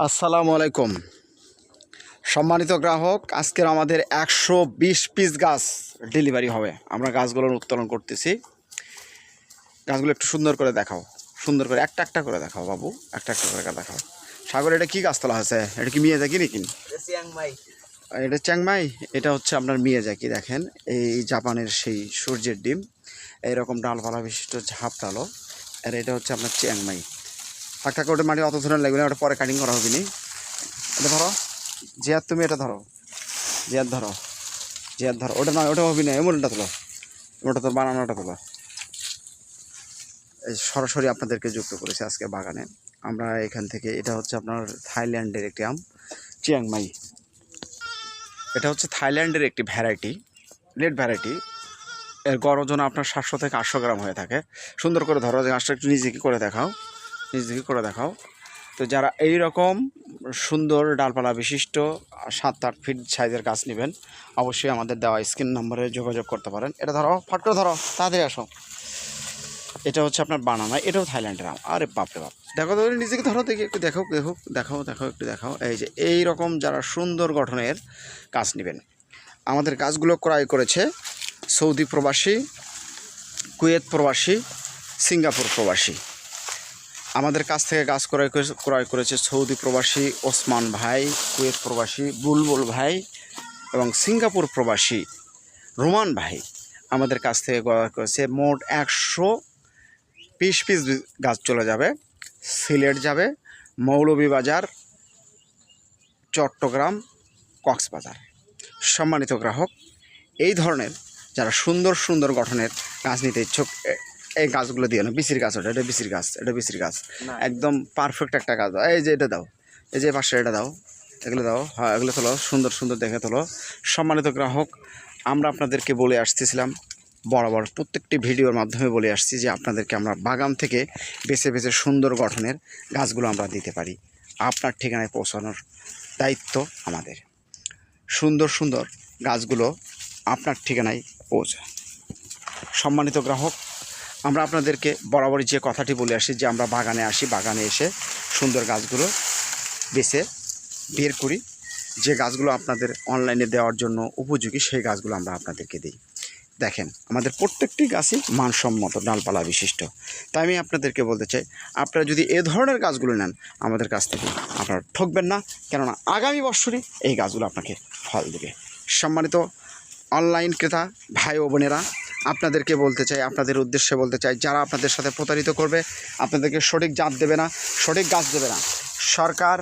আসসালামু আলাইকুম। সম্মানিত গ্রাহক আজকের আমাদের একশো বিশ পিস গাছ ডেলিভারি হবে। আমরা গাছগুলোর উত্তোলন করতেছি। গাছগুলো একটু সুন্দর করে দেখাও। সুন্দর করে একটা একটা করে দেখাও বাবু একটা একটা করে দেখাও। সাগর এটা কি গাছ তোলা হয়েছে? এটা কি মিয়ে যাকি নাকি? এটা চ্যাংমাই এটা হচ্ছে আপনার মিয়াজাকি দেখেন। এই জাপানের সেই সূর্যের ডিম। এইরকম ডালপালা বিশিষ্ট ঝাপ ডালো। আর এটা হচ্ছে আপনার চ্যাংমাই থাক থাক ওটা মাটি অত ধরে লাগবে না, ওটা পরে কাটিং করা হবে নি। এটা ধরো জিয়ার তুমি এটা ধরো। জিয়ার ধরো। জিয়ার ধরো। ওটা না ওটা হবে না এমনটা তোলো। ওটা তো বানানোটা তোলো। এই সরাসরি আপনাদেরকে যুক্ত করেছে আজকে বাগানে। আমরা এখান থেকে, এটা হচ্ছে আপনার থাইল্যান্ডের একটি আম চিয়াংমাই এটা হচ্ছে থাইল্যান্ডের একটি ভ্যারাইটি লেট ভ্যারাইটি এর গড় ওজন আপনার সাতশো থেকে আটশো গ্রাম হয়ে থাকে। সুন্দর করে ধরো, যে গাছটা একটু নিজে কি করে দেখাও। নিজ দিকে করে দেখাও। তো যারা এই রকম সুন্দর ডালপালা বিশিষ্ট সাত আট ফিট সাইজের গাছ নেবেন, অবশ্যই আমাদের দেওয়া স্ক্রিন নম্বরে যোগাযোগ করতে পারেন। এটা ধরো, ফট করে ধরো তাড়াতাড়ি আসো। এটা হচ্ছে আপনার বানানা, এটাও থাইল্যান্ডের আম। আরে বাপরে বাপ। দেখো তো নিজেকে ধরো, দেখি, একটু দেখো দেখো, দেখাও দেখাও, একটু দেখাও। এই যে এই রকম যারা সুন্দর গঠনের গাছ নেবেন। আমাদের গাছগুলো ক্রয় করেছে সৌদি প্রবাসী, কুয়েত প্রবাসী, সিঙ্গাপুর প্রবাসী। আমাদের কাছ থেকে গাছ ক্রয় করে- ক্রয় করেছে সৌদি প্রবাসী ওসমান ভাই, কুয়েত প্রবাসী বুলবুল ভাই এবং সিঙ্গাপুর প্রবাসী রোমান ভাই। আমাদের কাছ থেকে ক্রয় করেছে মোট একশো পিস পিস গাছ চলে যাবে, সিলেট যাবে, মৌলভীবাজার, চট্টগ্রাম, কক্সবাজার। সম্মানিত গ্রাহক, এই ধরনের যারা সুন্দর সুন্দর গঠনের গাছ নিতে ইচ্ছুক এই গাছগুলো দিও না বিসির গাছ ওটা এটা বিসির গাছ এটা বিসির গাছ। একদম পারফেক্ট একটা গাছ। এই যে এটা দাও এই যে পাশে এটা দাও এগুলো দাও। হ্যাঁ এগুলো তোলো সুন্দর সুন্দর দেখে তোলো। সম্মানিত গ্রাহক আমরা আপনাদেরকে বলে আসতেছিলাম বরাবর প্রত্যেকটি ভিডিওর মাধ্যমে বলে আসছি যে আপনাদেরকে আমরা বাগান থেকে বেছে বেছে সুন্দর গঠনের গাছগুলো আমরা দিতে পারি। আপনার ঠিকানায় পৌঁছানোর দায়িত্ব আমাদের। সুন্দর সুন্দর গাছগুলো আপনার ঠিকানায় পৌঁছায় সম্মানিত গ্রাহক আমরা আপনাদেরকে বরাবরই যে কথাটি বলে আসি, যে আমরা বাগানে আসি, বাগানে এসে সুন্দর গাছগুলো বেছে বের করি। যে গাছগুলো আপনাদের অনলাইনে দেওয়ার জন্য উপযোগী, সেই গাছগুলো আমরা আপনাদেরকে দিই। দেখেন, আমাদের প্রত্যেকটি গাছই মানসম্মত, ডালপালা বিশিষ্ট। তাই আমি আপনাদেরকে বলতে চাই, আপনারা যদি এ ধরনের গাছগুলো নেন, আমাদের কাছ থেকে আপনারা ঠকবেন না। কেননা আগামী বছরই এই গাছগুলো আপনাকে ফল দেবে। সম্মানিত অনলাইন ক্রেতা, ভাই ও বোনেরা আপনাদেরকে বলতে চাই, আপনাদের উদ্দেশ্যে বলতে চাই, যারা আপনাদের সাথে প্রতারিত করবে, আপনাদেরকে সঠিক জাত দেবে না, সঠিক গাছ দেবে না। সরকার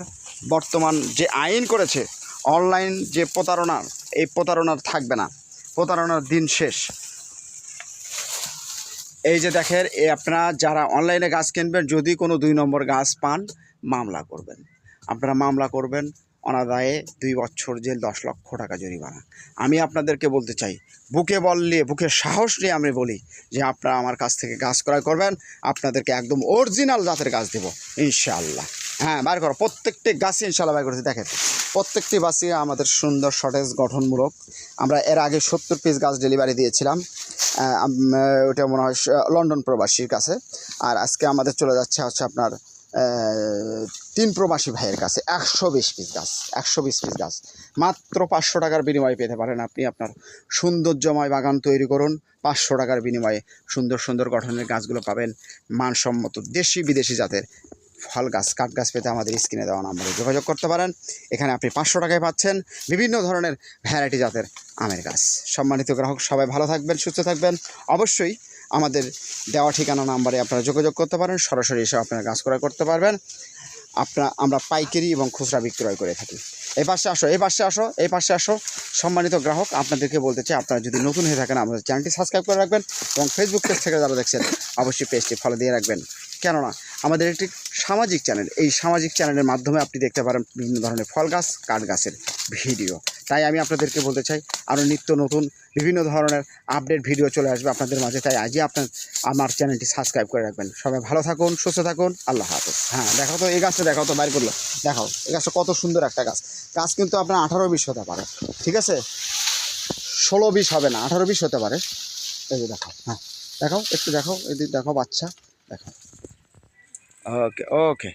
বর্তমান যে আইন করেছে, অনলাইন যে প্রতারণার এই প্রতারণার থাকবে না। প্রতারণার দিন শেষ। এই যে দেখেন, এ আপনারা যারা অনলাইনে গাছ কিনবেন, যদি কোনো দুই নম্বর গাছ পান, মামলা করবেন। আপনারা মামলা করবেন অনাদায়ে দুই বছর জেল, দশ লক্ষ টাকা জরিমানা। আমি আপনাদেরকে বলতে চাই, বুকে বল নিয়ে, বুকে সাহস নিয়ে আমি বলি যে আপনারা আমার কাছ থেকে গাছ ক্রয় করবেন, আপনাদেরকে একদম অরিজিনাল জাতের গাছ দেবো, ইনশাআল্লাহ। হ্যাঁ বার করো, প্রত্যেকটি গাছই ইনশাল্লাহ বার করেছি, দেখেন। প্রত্যেকটি গাছই আমাদের সুন্দর, সতেজ, গঠনমূলক। আমরা এর আগে সত্তর পিস গাছ ডেলিভারি দিয়েছিলাম ওটা মনে হয় লন্ডন প্রবাসীর কাছে। আর আজকে আমাদের চলে যাচ্ছে হচ্ছে আপনার তিন প্রবাসী ভাইয়ের কাছে একশো বিশ পিস গাছ, একশো বিশ পিস গাছ। মাত্র পাঁচশো টাকার বিনিময়ে পেতে পারেন আপনি আপনার সৌন্দর্যময় বাগান তৈরি করুন। পাঁচশো টাকার বিনিময়ে সুন্দর সুন্দর গঠনের গাছগুলো পাবেন। মানসম্মত দেশি বিদেশি জাতের ফল গাছ, কাঠ গাছ পেতে আমাদের স্ক্রিনে দেওয়া নম্বরে যোগাযোগ করতে পারেন। এখানে আপনি পাঁচশো টাকায় পাচ্ছেন বিভিন্ন ধরনের ভ্যারাইটি জাতের আমের গাছ। সম্মানিত গ্রাহক, সবাই ভালো থাকবেন, সুস্থ থাকবেন। অবশ্যই আমাদের দেওয়া ঠিকানা নাম্বারে আপনারা যোগাযোগ করতে পারেন। সরাসরি এসে আপনারা গাছ ক্রয় করতে পারবেন। আপনার আমরা পাইকারি এবং খুচরা বিক্রয় করে থাকি। এই পাশে আসো, এই পাশে আসো, এই পাশে আসো। সম্মানিত গ্রাহক, আপনাদেরকে বলতে চাই, আপনারা যদি নতুন হয়ে থাকেন, আমাদের চ্যানেলটি সাবস্ক্রাইব করে রাখবেন এবং ফেসবুক পেজ থেকে যারা দেখছেন, অবশ্যই পেজটি ফলো দিয়ে রাখবেন। কেননা আমাদের একটি সামাজিক চ্যানেল। এই সামাজিক চ্যানেলের মাধ্যমে আপনি দেখতে পারেন বিভিন্ন ধরনের ফল গাছ, কাঠ গাছের ভিডিও। তাই আমি আপনাদেরকে বলতে চাই, আরও নিত্য নতুন, বিভিন্ন ধরনের আপডেট ভিডিও চলে আসবে আপনাদের মাঝে। তাই আজই আপনার, আমার চ্যানেলটি সাবস্ক্রাইব করে রাখবেন। সবাই ভালো থাকুন, সুস্থ থাকুন, আল্লাহ হাফেজ। হ্যাঁ দেখাও তো, এই গাছটা দেখাও তো, বাইর করল। দেখাও, এই গাছটা কত সুন্দর একটা গাছ। গাছ কিন্তু আপনার আঠারো বিশ হতে পারে, ঠিক আছে? ষোলো বিশ হবে না, আঠারো বিশ হতে পারে। এই যে দেখাও হ্যাঁ দেখাও, একটু দেখাও, এদিক দেখাও, বাচ্চা, দেখাও। Okay okay